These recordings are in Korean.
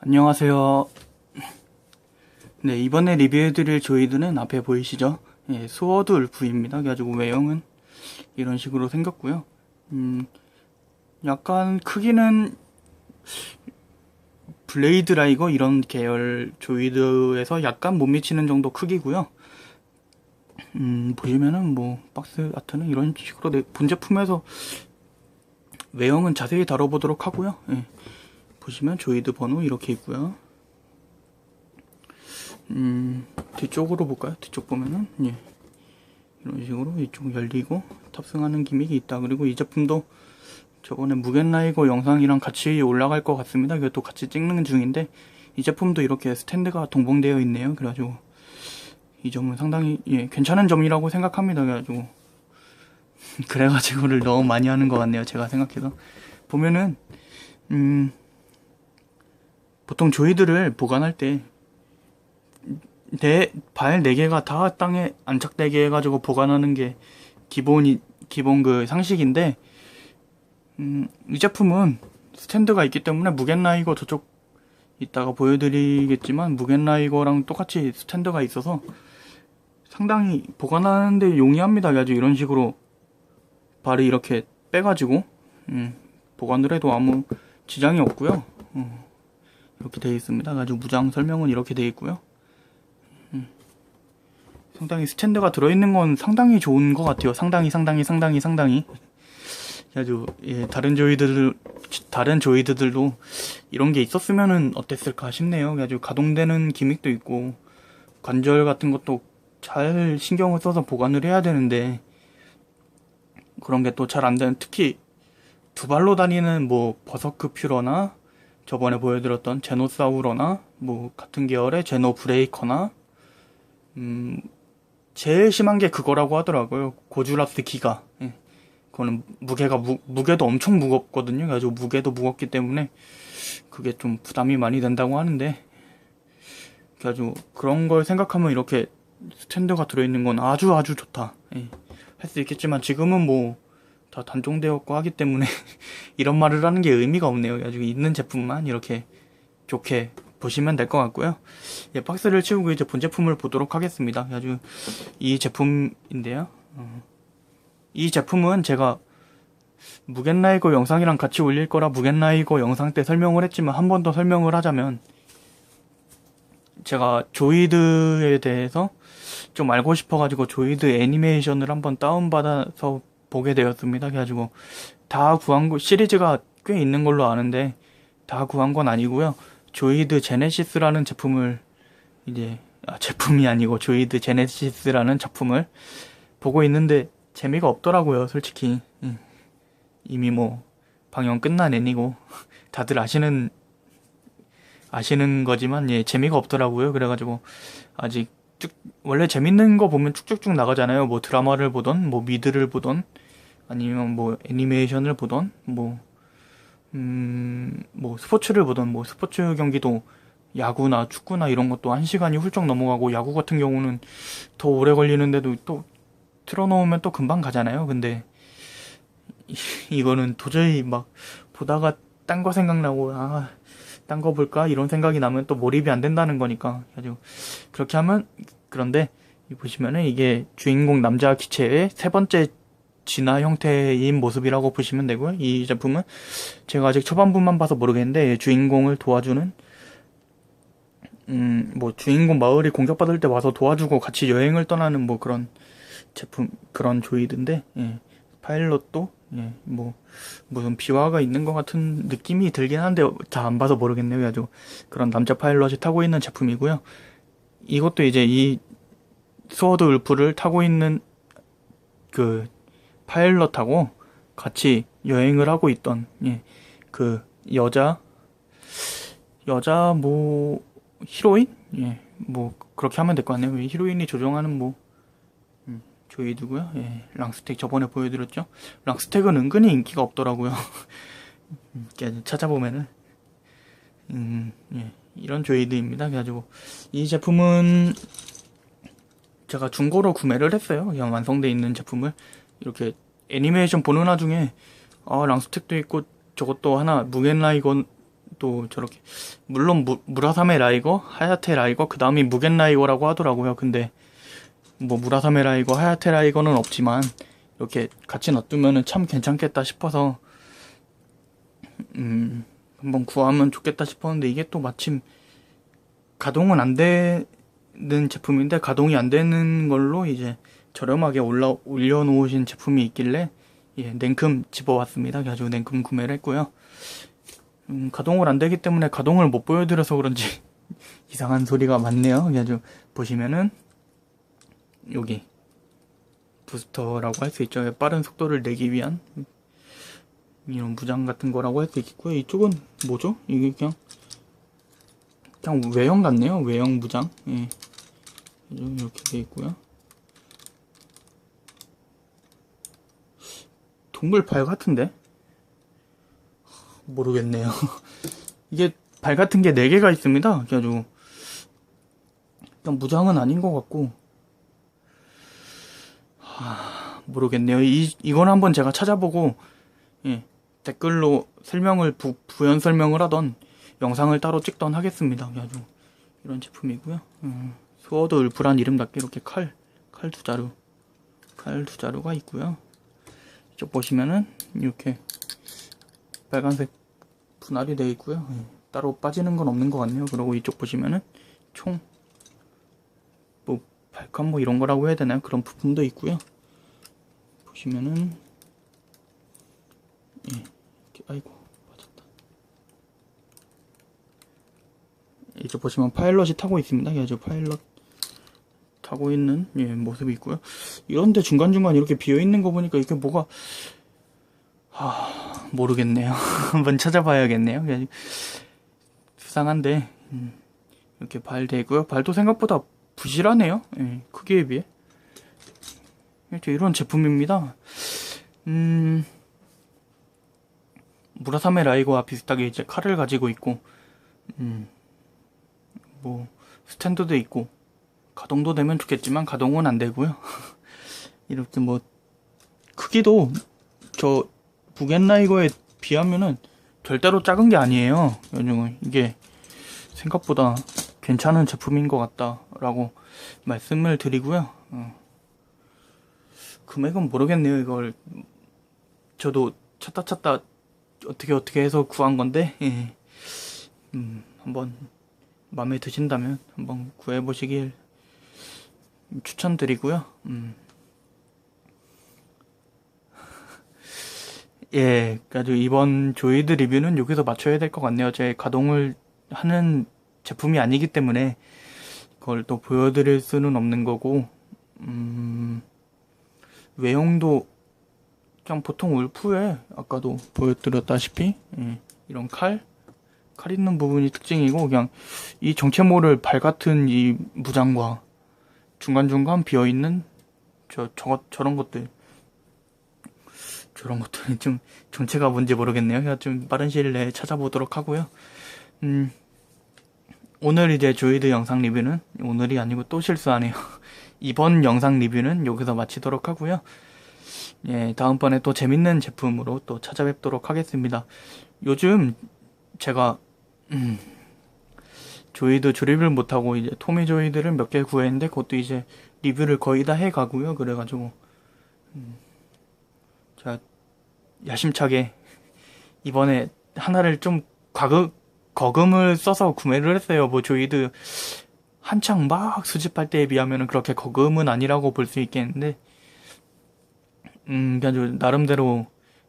안녕하세요. 네, 이번에 리뷰해드릴 조이드는 앞에 보이시죠? 예, 스워드 울프입니다. 그래가지고 외형은 이런 식으로 생겼고요. 음, 약간 크기는 블레이드 라이거 이런 계열 조이드에서 약간 못 미치는 정도 크기고요. 음, 보시면은 뭐 박스 아트는 이런 식으로 내- 본 제품에서 외형은 자세히 다뤄보도록 하고요. 예. 보시면 조이드 번호 이렇게 있고요. 음, 뒤쪽으로 볼까요? 뒤쪽 보면은 예. 이런 식으로 이쪽 열리고 탑승하는 기믹이 있다. 그리고 이 제품도 저번에 무겐라이거 영상이랑 같이 올라갈 것 같습니다. 이것도 같이 찍는 중인데 이 제품도 이렇게 스탠드가 동봉되어 있네요. 그래가지고 이 점은 상당히 예, 괜찮은 점이라고 생각합니다. 그래가지고 그래가지고를 너무 많이 하는 것 같네요. 제가 생각해서 보면은 음 보통 조이들을 보관할 때내발네 개가 다 땅에 안착되게 해가지고 보관하는 게 기본이 기본 그 상식인데 음, 이 제품은 스탠드가 있기 때문에 무겐라이거 저쪽 이따가 보여드리겠지만 무겐라이거랑 똑같이 스탠드가 있어서 상당히 보관하는데 용이합니다. 그래가지고 이런 식으로 발을 이렇게 빼가지고 음, 보관을 해도 아무 지장이 없고요. 음, 이렇게 되어 있습니다. 가지고 무장 설명은 이렇게 되어 있고요. 음, 상당히 스탠드가 들어있는 건 상당히 좋은 것 같아요. 상당히 상당히 상당히 상당히. 아주 예, 다른 조이드들 다른 조이드들도 이런 게 있었으면은 어땠을까 싶네요. 그래가지고 가동되는 기믹도 있고 관절 같은 것도 잘 신경을 써서 보관을 해야 되는데 그런 게 또 잘 안 되는 특히 두 발로 다니는 뭐 버서크 퓨러나 저번에 보여드렸던 제노사우러나 뭐 같은 계열의 제노 브레이커나 음 제일 심한 게 그거라고 하더라고요 고주라스 기가 예. 그거는 무게가 무, 무게도 엄청 무겁거든요 그래가지고 무게도 무겁기 때문에 그게 좀 부담이 많이 된다고 하는데 그래가지고 그런 걸 생각하면 이렇게 스탠드가 들어있는 건 아주 아주 좋다 예. 할수 있겠지만 지금은 뭐 다 단종되었고 하기 때문에 이런 말을 하는 게 의미가 없네요. 그래가지고 있는 제품만 이렇게 좋게 보시면 될 것 같고요. 예, 박스를 치우고 이제 본 제품을 보도록 하겠습니다. 그래가지고 이 제품인데요. 어, 이 제품은 제가 무겐라이거 영상이랑 같이 올릴 거라 무겐라이거 영상 때 설명을 했지만 한 번 더 설명을 하자면 제가 조이드에 대해서 좀 알고 싶어가지고 조이드 애니메이션을 한번 다운받아서 보게 되었습니다. 그래가지고 다 구한 거 시리즈가 꽤 있는 걸로 아는데 다 구한 건 아니고요. 조이드 제네시스라는 제품을 이제 아, 제품이 아니고 조이드 제네시스라는 작품을 보고 있는데 재미가 없더라고요. 솔직히 음. 이미 뭐 방영 끝난 애니고 다들 아시는 아시는 거지만 예 재미가 없더라고요. 그래가지고 아직 쭉 원래 재밌는 거 보면 쭉쭉쭉 나가잖아요. 뭐 드라마를 보던 뭐 미드를 보던 아니면 뭐 애니메이션을 보던 뭐 음, 뭐 스포츠를 보던 뭐 스포츠 경기도 야구나 축구나 이런 것도 한 시간이 훌쩍 넘어가고 야구 같은 경우는 더 오래 걸리는데도 또 틀어놓으면 또 금방 가잖아요. 근데 이- 이거는 도저히 막 보다가 딴 거 생각나고 아, 딴 거 볼까 이런 생각이 나면 또 몰입이 안 된다는 거니까 가지고 그렇게 하면 그런데 이 보시면은 이게 주인공 남자 기체의 세 번째 진화 형태인 모습이라고 보시면 되고요. 이 제품은 제가 아직 초반부만 봐서 모르겠는데 주인공을 도와주는 음 뭐 주인공 마을이 공격받을 때 와서 도와주고 같이 여행을 떠나는 뭐 그런 제품 그런 조이드인데 예. 파일럿도 예, 뭐 무슨 비화가 있는 것 같은 느낌이 들긴 한데 다안 봐서 모르겠네요. 그래가지고 그런 남자 파일럿이 타고 있는 제품이고요. 이것도 이제 이 스워드 울프를 타고 있는 그 파일럿하고 같이 여행을 하고 있던 예, 그 여자 여자 뭐 히로인 예, 뭐 그렇게 하면 될 것 같네요. 이 히로인이 조종하는 뭐 음, 조이드고요. 예, 랑스텍 저번에 보여드렸죠. 랑스텍은 은근히 인기가 없더라고요. 이렇게 찾아보면은 음, 예, 이런 조이드입니다. 그래가지고 이 제품은 제가 중고로 구매를 했어요. 그냥 완성돼 있는 제품을 이렇게 애니메이션 보는 와중에 아 랑스텍도 있고 저것도 하나 무겐 라이건 또 저렇게 물론 무, 무라사메 라이거, 하야테 라이거, 그 다음이 무겐 라이거라고 하더라고요. 근데 뭐 무라사메 라이거, 하야테 라이거는 없지만 이렇게 같이 놔두면은 참 괜찮겠다 싶어서 음 한번 구하면 좋겠다 싶었는데 이게 또 마침 가동은 안 되는 제품인데 가동이 안 되는 걸로 이제 저렴하게 올라 올려놓으신 제품이 있길래 예, 냉큼 집어왔습니다. 그래가지고 냉큼 구매를 했고요. 음, 가동을 안 되기 때문에 가동을 못 보여드려서 그런지 이상한 소리가 많네요. 그래가지고 보시면은 여기 부스터라고 할 수 있죠. 빠른 속도를 내기 위한 이런 무장 같은 거라고 할 수 있고요. 이쪽은 뭐죠? 이게 그냥 그냥 외형 같네요. 외형 무장. 예. 이렇게 돼 있고요. 동물 발 같은데? 모르겠네요. 이게 발 같은 게 4개가 있습니다. 그래가지고 그냥 무장은 아닌 것 같고 하, 모르겠네요. 이, 이건 한번 제가 찾아보고 예, 댓글로 설명을 부, 부연 설명을 하던 영상을 따로 찍던 하겠습니다. 그래가지고 이런 제품이고요. 음, 스워드 울프란 이름답게 이렇게 칼, 칼 두 자루, 칼 두 자루가 있고요. 이쪽 보시면은 이렇게 빨간색 분할이 되어 있고요. 예, 따로 빠지는 건 없는 것 같네요. 그리고 이쪽 보시면은 총, 뭐, 발칸 뭐 이런 거라고 해야 되나요? 그런 부품도 있고요. 보시면은, 예, 이렇게, 아이고, 빠졌다. 이쪽 보시면 파일럿이 타고 있습니다. 그래서 파일럿 타고 있는 예, 모습이 있고요. 이런데 중간중간 이렇게 비어 있는 거 보니까 이게 뭐가 하, 모르겠네요. 한번 찾아봐야겠네요. 그냥 수상한데 음, 이렇게 발 되고요. 발도 생각보다 부실하네요. 예, 크기에 비해. 이렇게 이런 제품입니다. 음, 무라사메 라이거와 비슷하게 이제 칼을 가지고 있고, 음, 뭐 스탠드도 있고 가동도 되면 좋겠지만 가동은 안 되고요. 이렇게 뭐 크기도 저 부겐라이거에 비하면은 절대로 작은 게 아니에요. 요즘은 이게 생각보다 괜찮은 제품인 것 같다라고 말씀을 드리고요. 어. 금액은 모르겠네요. 이걸 저도 찾다 찾다 어떻게 어떻게 해서 구한 건데 예. 음, 한번 마음에 드신다면 한번 구해보시길 추천드리고요. 음. 예, 아주 이번 조이드 리뷰는 여기서 맞춰야 될 것 같네요. 제 가동을 하는 제품이 아니기 때문에 그걸 또 보여드릴 수는 없는 거고, 음, 외형도 그냥 보통 울프에 아까도 보여드렸다시피 예, 이런 칼, 칼 있는 부분이 특징이고 그냥 이 정체모를 발 같은 이 무장과 중간중간 비어 있는 저 저것 저런 것들 저런 것들이 좀 정체가 뭔지 모르겠네요. 그냥 좀 빠른 시일 내에 찾아보도록 하고요. 음, 오늘 이제 조이드 영상 리뷰는 오늘이 아니고 또 실수하네요. 이번 영상 리뷰는 여기서 마치도록 하고요. 예, 다음번에 또 재밌는 제품으로 또 찾아뵙도록 하겠습니다. 요즘 제가 음, 조이드 조립을 못하고 이제 토미 조이드를 몇개 구했는데 그것도 이제 리뷰를 거의 다 해가고요. 그래가지고 음, 제가 야심차게 이번에 하나를 좀 과금 거금을 써서 구매를 했어요. 뭐 조이드 한창 막 수집할 때에 비하면 그렇게 거금은 아니라고 볼 수 있겠는데 음 그냥 나름대로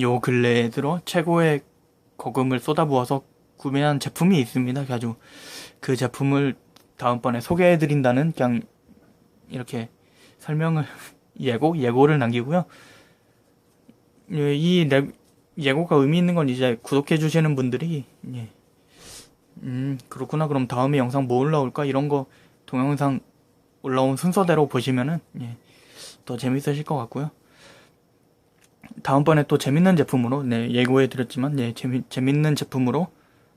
요 근래에 들어 최고의 거금을 쏟아부어서 구매한 제품이 있습니다. 그래가지고 그 제품을 다음번에 소개해드린다는 그냥 이렇게 설명을 예고 예고를 남기고요. 예, 이 랩, 예고가 의미 있는 건 이제 구독해 주시는 분들이 예. 음 그렇구나 그럼 다음에 영상 뭐 올라올까 이런 거 동영상 올라온 순서대로 보시면은 예, 더 재밌으실 것 같고요. 다음번에 또 재밌는 제품으로 네 예고해 드렸지만 예 재미 재밌는 제품으로